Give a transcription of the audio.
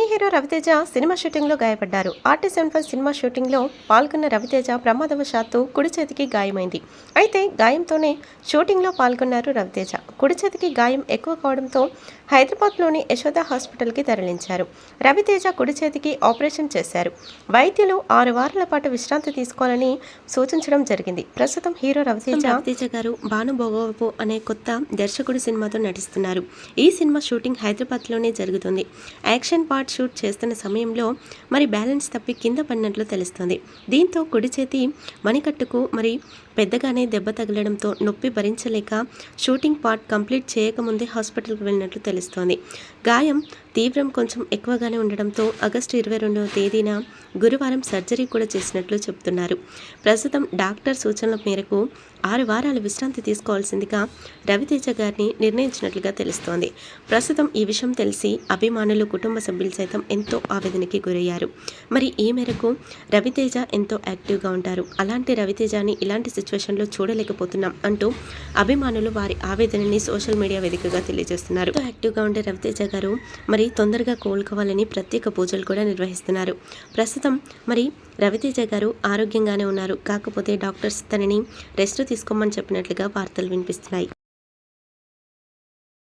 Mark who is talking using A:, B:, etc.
A: Hero Raviteja cinema షూటింగ్లో గాయపడ్డారు. RT seven five cinema షూటింగ్లో పాల్గొన్న రవితేజ ప్రమాదవశాత్తు కుడి చేతికి గాయమైంది. అయితే గాయంతోనే షూటింగ్లో పాల్గొన్నారు రవితేజ. కుడి చేతికి గాయం ఎక్కువ కావడంతో హైదరాబాద్లోని యశోద హాస్పిటల్కి తరలించారు. రవితేజ కుడి చేతికి ఆపరేషన్ చేశారు. వైద్యులు ఆరు వారాల పాటు విశ్రాంతి తీసుకోవాలని సూచించడం జరిగింది. ప్రస్తుతం హీరో రవితేజ రవితేజ గారు భాను భోగవపు అనే కొత్త దర్శకుడి సినిమాతో నటిస్తున్నారు. ఈ సినిమా షూటింగ్ హైదరాబాద్లోనే జరుగుతుంది. యాక్షన్ పార్ట్ షూట్ చేస్తున్న సమయంలో మరి బ్యాలెన్స్ తప్పి కింద పడినట్లు తెలుస్తుంది. దీంతో కుడి చేతి మణికట్టుకు మరి పెద్దగానే దెబ్బ తగలడంతో నొప్పి భరించలేక షూటింగ్ పార్ట్ కంప్లీట్ చేయకముందే హాస్పిటల్కి వెళ్ళినట్లు తెలుస్తోంది. గాయం తీవ్రం కొంచెం ఎక్కువగానే ఉండడంతో ఆగస్టు ఇరవై రెండవ తేదీన గురువారం సర్జరీ కూడా చేసినట్లు చెబుతున్నారు. ప్రస్తుతం డాక్టర్ సూచనల మేరకు ఆరు వారాలు విశ్రాంతి తీసుకోవాల్సిందిగా రవితేజ గారిని నిర్ణయించినట్లుగా తెలుస్తోంది. ప్రస్తుతం ఈ విషయం తెలిసి అభిమానులు కుటుంబ సభ్యులు సైతం ఎంతో ఆవేదనకి గురయ్యారు. మరి ఈ మేరకు రవితేజ ఎంతో యాక్టివ్గా ఉంటారు. అలాంటి రవితేజని ఇలాంటి సిచ్యువేషన్లో చూడలేకపోతున్నాం అంటూ అభిమానులు వారి ఆవేదనని సోషల్ మీడియా వేదికగా తెలియజేస్తున్నారు. యాక్టివ్గా ఉండే రవితేజ గారు మరి తొందరగా కోలుకోవాలని ప్రత్యేక పూజలు కూడా నిర్వహిస్తున్నారు. ప్రస్తుతం మరి రవితేజ గారు ఆరోగ్యంగానే ఉన్నారు. కాకపోతే డాక్టర్స్ తనని రెస్ట్ తీసుకోమని చెప్పినట్లుగా వార్తలు వినిపిస్తున్నాయి.